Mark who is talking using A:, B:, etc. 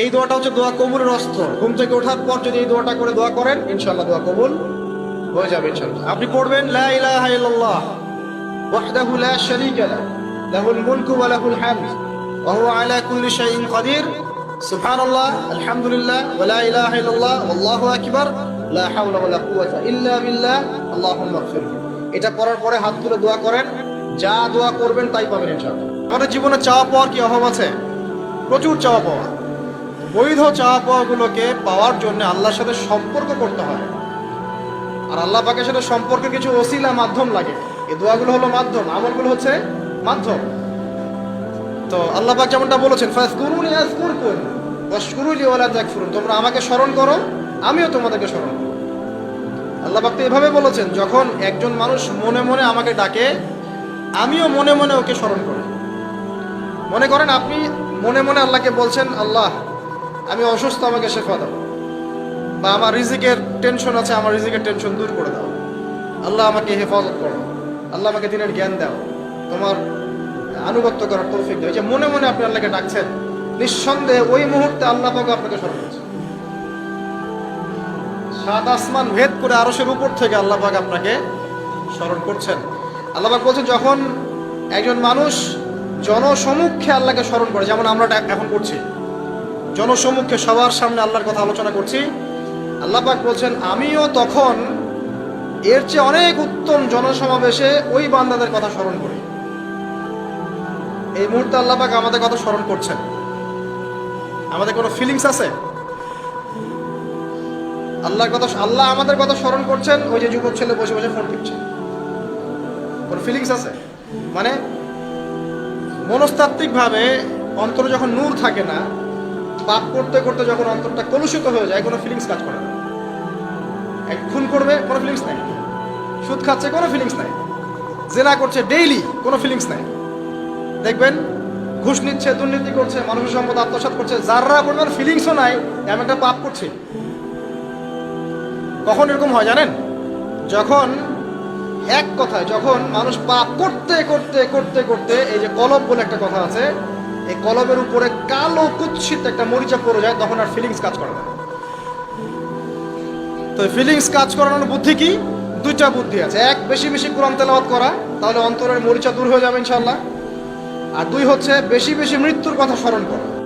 A: এই দোয়াটা হচ্ছে দোয়া কবুলের অস্ত্র। ঘুম থেকে ওঠার পর যদি এই দোয়াটা করে দোয়া করেন ইনশাল্লাহ দোয়া কবুল হয়ে যাবে, ইনশাআল্লাহ। আপনি পড়বেন, লা ইলাহা ইল্লাল্লাহ, ওয়াহদাহু লা শারীকা লা লাহুল মুলকু ওয়া লাহুল হামদ, ওয়া হুয়া আলা কুল্লি শাইইন কাদির সুবহানাল্লাহ, আলহামদুলিল্লাহ, ওয়া লা ইলাহা ইল্লাল্লাহ, আল্লাহু আকবার, লা হাওলা ওয়া লা কুওয়াতা ইল্লা বিল্লাহ, আল্লাহুম্মা ইগফির এটা পড়ার পরে হাত তুলে দোয়া করেন, যা দোয়া করবেন তাই পাবেন, ইনশাআল্লাহ। আমাদের জীবনে চাওয়া পাওয়ার কি অভাব আছে? প্রচুর চাওয়া পাওয়া। বৈধ চাওয়া পাওয়াগুলোকে পাওয়ার জন্য আল্লাহর সাথে সম্পর্ক করতে হয়। আর আল্লাহ পাকের সাথে সম্পর্কে কিছু ওসিলা, মাধ্যম লাগে। এই দোয়াগুলো হলো মাধ্যম, আমলগুলো হচ্ছে মাধ্যম। তো আল্লাহ পাক যেমনটা বলেছেন, ফাজকুরুনি আযকুরকুম ওয়াশকুরুলি ওয়ালা তাকফুরুন। তোমরা আমাকে স্মরণ করো, আমিও তোমাদেরকে স্মরণ করব আল্লাহ পাক তো এভাবে বলেছেন, যখন একজন মানুষ মনে মনে আমাকে ডাকে, আমিও মনে মনে ওকে স্মরণ করি। মনে করেন আপনি মনে মনে আল্লাহকে বলছেন, আল্লাহ আমি অসুস্থ, আমাকে শেফা দাও। বা আমার রিজিকের টেনশন আছে, আমার রিজিকের টেনশন দূর করে দাও। আল্লাহ আমাকে হেফাজত করো। আল্লাহ আমাকে দিনের জ্ঞান দাও। তোমার আনুগত্য করার তৌফিক দাও। যে মনে মনে আপনি আল্লাহকে ডাকছেন, নিঃসন্দেহে ওই মুহূর্তে আল্লাহ পাকে আপনাকে করছে। সাত আসমান ভেদ করে আরশের উপর থেকে আল্লাহ পাক আপনাকে স্মরণ করছেন। আল্লাহ পাক বলছেন, যখন একজন মানুষ জনসমুখে আল্লাহকে স্মরণ করে, যেমন আমরা এখন করছি জনসমুখে সবার সামনে আল্লাহর কথা আলোচনা করছি। আল্লাহ পাক বলছেন, আমিও তখন এর চেয়ে অনেক উত্তম জনসমাবেশে ওই বান্দাদের কথা স্মরণ করি। এই মুহূর্তে আল্লাহ পাক আমাদের কথা স্মরণ করছেন। আমাদের কোনো ফিলিংস আছে? আল্লাহর কথা, আল্লাহ আমাদের কথা স্মরণ করছেন, ওই যে যুবক ছেলে বসে বসে ফোন টিপছে কোনো ফিলিংস আছে? মানে মনস্তাত্ত্বিকভাবে অন্তরে যখন নূর থাকে না পাপ করতে করতে যখন অন্তরটা কলুষিত হয়ে যায়, কোনো ফিলিংস কাজ করে না। খুন করবে, কোনো ফিলিংস নাই। সুদ খাচ্ছে, কোনো ফিলিংস নাই। জেনা করছে ডেইলি কোনো ফিলিংস নাই। দেখবেন, ঘুষ নিচ্ছে, দুর্নীতি করছে, মানুষের সম্পদ আত্মসাৎ করছে যারা পরিমাণ ফিলিংসও নাই, আমি একটা পাপ করছি। কখন এরকম হয় জানেন? যখন, এক কথায়, যখন মানুষ পাপ করতে করতে করতে করতে, এই যে কলব বলে একটা কথা আছে এই কলমের উপরে কালো কুচ্ছিত একটা মরিচা পড়ে যায়, তখন আর ফিলিংস কাজ করে না। তো ফিলিংস কাজ করানোর বুদ্ধি কি? দুইটা বুদ্ধি আছে। এক, বেশি বেশি কোরআন তেলাওয়াত করা, তাহলে অন্তরের মরিচা দূর হয়ে যাবে ইনশাল্লাহ আর দুই হচ্ছে, বেশি বেশি মৃত্যুর কথা স্মরণ করা।